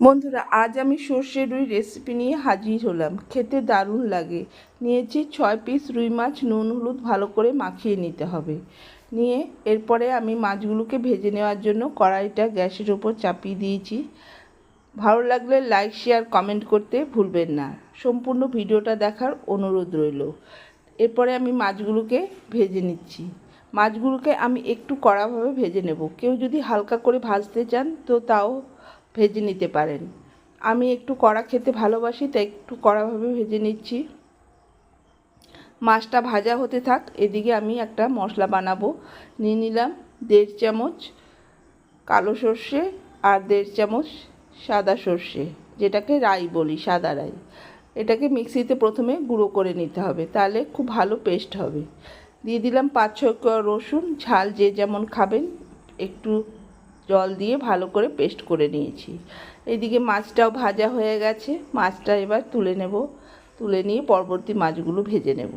বন্ধুরা, আজ আমি সর্ষে রুই রেসিপি নিয়ে হাজির হলাম। খেতে দারুণ লাগে। নিয়েছি ছয় পিস রুই মাছ, নুন, হলুদ ভালো করে মাখিয়ে নিতে হবে। নিয়ে এরপরে আমি মাছগুলোকে ভেজে নেওয়ার জন্য কড়াইটা গ্যাসের ওপর চাপিয়ে দিয়েছি। ভালো লাগলে লাইক শেয়ার কমেন্ট করতে ভুলবেন না। সম্পূর্ণ ভিডিওটা দেখার অনুরোধ রইল। এরপরে আমি মাছগুলোকে ভেজে নিচ্ছি। মাছগুলোকে আমি একটু কড়াভাবে ভেজে নেব। কেউ যদি হালকা করে ভাজতে চান, তো তাও ভেজে নিতে পারেন। আমি একটু কড়া খেতে ভালোবাসি, তাই একটু কড়াভাবে ভেজে নিচ্ছি। মাছটা ভাজা হতে থাক, এদিকে আমি একটা মশলা বানাবো। নিয়ে নিলাম দেড় চামচ কালো সর্ষে আর দেড় চামচ সাদা সর্ষে, যেটাকে রাই বলি, সাদা রাই। এটাকে মিক্সিতে প্রথমে গুঁড়ো করে নিতে হবে, তাহলে খুব ভালো পেস্ট হবে। দিয়ে দিলাম পাঁচ ছয় রসুন, ঝাল যে যেমন খাবেন, একটু জল দিয়ে ভালো করে পেস্ট করে নিয়েছি। এদিকে মাছটাও ভাজা হয়ে গেছে। মাছটা এবার তুলে নেব। তুলে নিয়ে পরবর্তী মাছগুলো ভেজে নেব।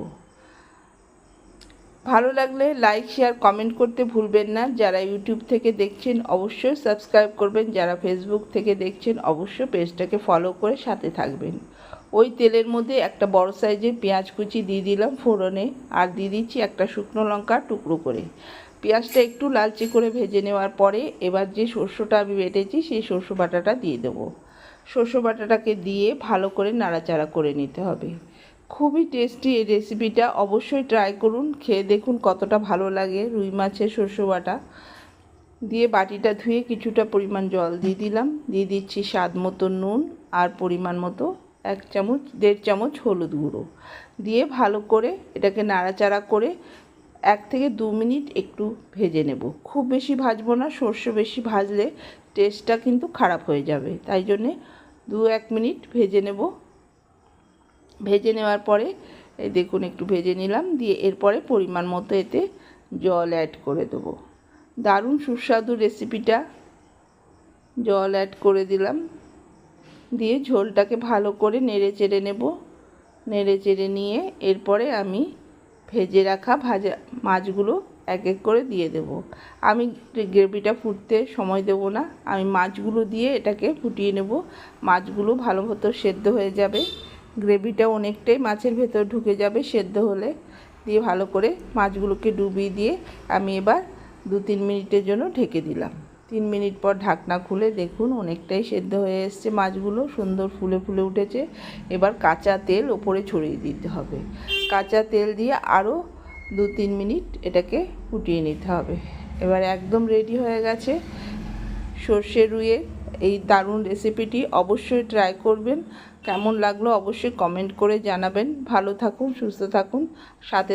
ভালো লাগলে লাইক, শেয়ার, কমেন্ট করতে ভুলবেন না। যারা ইউটিউব থেকে দেখছেন, অবশ্যই সাবস্ক্রাইব করবেন। যারা ফেসবুক থেকে দেখছেন, অবশ্যই পেজটাকে ফলো করে সাথে থাকবেন। ওই তেলের মধ্যে একটা বড় সাইজের পেঁয়াজ কুচি দিয়ে দিলাম ফোড়নে। আর দিয়ে দিচ্ছি একটা শুকনো লঙ্কা টুকরো করে। পেঁয়াজটা একটু লালচে করে ভেজে নেওয়ার পরে এবার যে শস্যটা আমি বেটেছি, সেই শস্য বাটাটা দিয়ে দেবো। শস্য বাটাটাকে দিয়ে ভালো করে নাড়াচাড়া করে নিতে হবে। খুবই টেস্টি এই রেসিপিটা, অবশ্যই ট্রাই করুন। খেয়ে দেখুন কতটা ভালো লাগে রুই মাছের শস্য বাটা। দিয়ে বাটিটা ধুয়ে কিছুটা পরিমাণ জল দিয়ে দিলাম। দিয়ে দিচ্ছি স্বাদ মতো নুন আর পরিমাণ মতো এক চামচ, দেড় চামচ হলুদ গুঁড়ো। দিয়ে ভালো করে এটাকে নাড়াচাড়া করে এক থেকে দু মিনিট একটু ভেজে নেব। খুব বেশি ভাজবো না, সর্ষে বেশি ভাজলে টেস্টটা কিন্তু খারাপ হয়ে যাবে। তাই জন্যে দু এক মিনিট ভেজে নেব। ভেজে নেওয়ার পরে, এই দেখুন একটু ভেজে নিলাম, দিয়ে এরপরে পরিমাণ মতো এতে জল অ্যাড করে দেবো। দারুণ সুস্বাদু রেসিপিটা জল অ্যাড করে দিলাম। দিয়ে ঝোলটাকে ভালো করে নেড়ে চেড়ে নেব। নেড়ে চেড়ে নিয়ে এরপরে আমি ভেজে রাখা ভাজা মাছগুলো এক এক করে দিয়ে দেব। আমি গ্রেভিটা ফুটতে সময় দেব না। আমি মাছগুলো দিয়ে এটাকে ফুটিয়ে নেব। মাছগুলো ভালো মতো সেদ্ধ হয়ে যাবে। গ্রেভিটা অনেকটাই মাছের ভেতর ঢুকে যাবে সেদ্ধ হলে। দিয়ে ভালো করে মাছগুলোকে ডুবিয়ে দিয়ে আমি এবার দু তিন মিনিটের জন্য ঢেকে দিলাম। তিন মিনিট পর ঢাকনা খুলে দেখুন অনেকটাই সেদ্ধ হয়ে এসছে মাছগুলো। সুন্দর ফুলে ফুলে উঠেছে। এবার কাঁচা তেল ওপরে ছড়িয়ে দিতে হবে। কাঁচা তেল দিয়ে আরও দু তিন মিনিট এটাকে ফুটিয়ে নিতে হবে। এবার একদম রেডি হয়ে গেছে। সর্ষে রুয়ে এই দারুণ রেসিপিটি অবশ্যই ট্রাই করবেন। কেমন লাগল অবশ্যই কমেন্ট করে জানাবেন। ভালো থাকুন, সুস্থ থাকুন। সাথে